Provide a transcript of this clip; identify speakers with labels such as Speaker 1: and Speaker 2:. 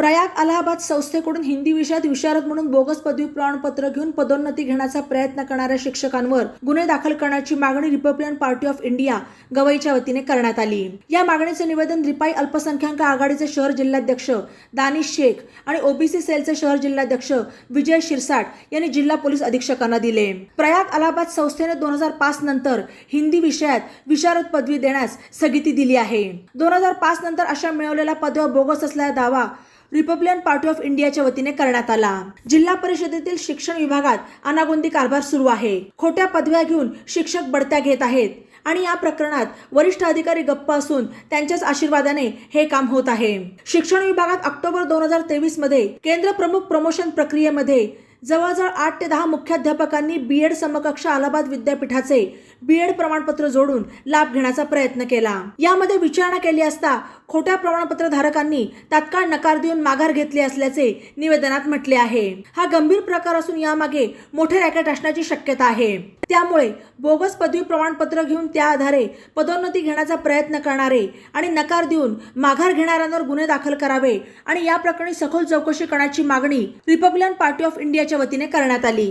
Speaker 1: प्रयाग अलाहाबाद संस्थेकडून हिंदी विषयात विशारद म्हणून बोगस पदवी प्रमाणपत्र घेऊन पदोन्नती घेण्याचा प्रयत्न करणाऱ्या शिक्षकांवर गुन्हे दाखल करण्याची मागणी रिपब्लिकन पार्टी ऑफ इंडिया गवईच्या वतीने करण्यात आली. या मागणीचे निवेदन रिपाई अल्पसंख्याक आघाडीचे शहर जिल्हाध्यक्ष दानिश शेख आणि ओबीसी सेलचे शहर जिल्हाध्यक्ष विजय शिरसाट यांनी जिल्हा पोलीस अधीक्षकांना दिले. प्रयाग अलाहाबाद संस्थेने दोन हजार पाच नंतर हिंदी विषयात विशारद पदवी देण्यास स्थगिती दिली आहे. दोन हजार पाच नंतर अशा मिळवलेल्या पदव्या बोगस असल्याचा दावा रिपब्लिकन पार्टी ऑफ इंडियाच्या वतीने करण्यात आला. जिल्हा परिषदेतील शिक्षण विभागात अनागोंदी कारभार सुरू आहे. खोट्या पदव्या घेऊन शिक्षक बढत्या घेत आहेत आणि या प्रकरणात वरिष्ठ अधिकारी गप्प असून त्यांच्याच आशीर्वादाने हे काम होत आहे. शिक्षण विभागात ऑक्टोबर दोन हजार तेवीसमध्ये केंद्र प्रमुख प्रमोशन प्रक्रियेमध्ये जवळजवळ आठ ते दहा मुख्याध्यापकांनी बीएड समकक्ष अलाहाबाद विद्यापीठाचे बी एड प्रमाणपत्र जोडून लाभ घेण्याचा प्रयत्न केला. यामध्ये विचारणा केली असता खोट्या प्रमाणपत्र धारकांनी तात्काळ नकार देऊन माघार घेतली असल्याचे निवेदनात म्हटले आहे. हा गंभीर प्रकार असून यामागे मोठे रॅकेट असण्याची शक्यता आहे. त्यामुळे बोगस पदवी प्रमाणपत्र घेऊन त्या आधारे पदोन्नती घेण्याचा प्रयत्न करणारे आणि नकार देऊन माघार घेणाऱ्यांवर गुन्हे दाखल करावे आणि या प्रकरणी सखोल चौकशी करण्याची मागणी रिपब्लिकन पार्टी ऑफ इंडियाच्या वतीने करण्यात आली.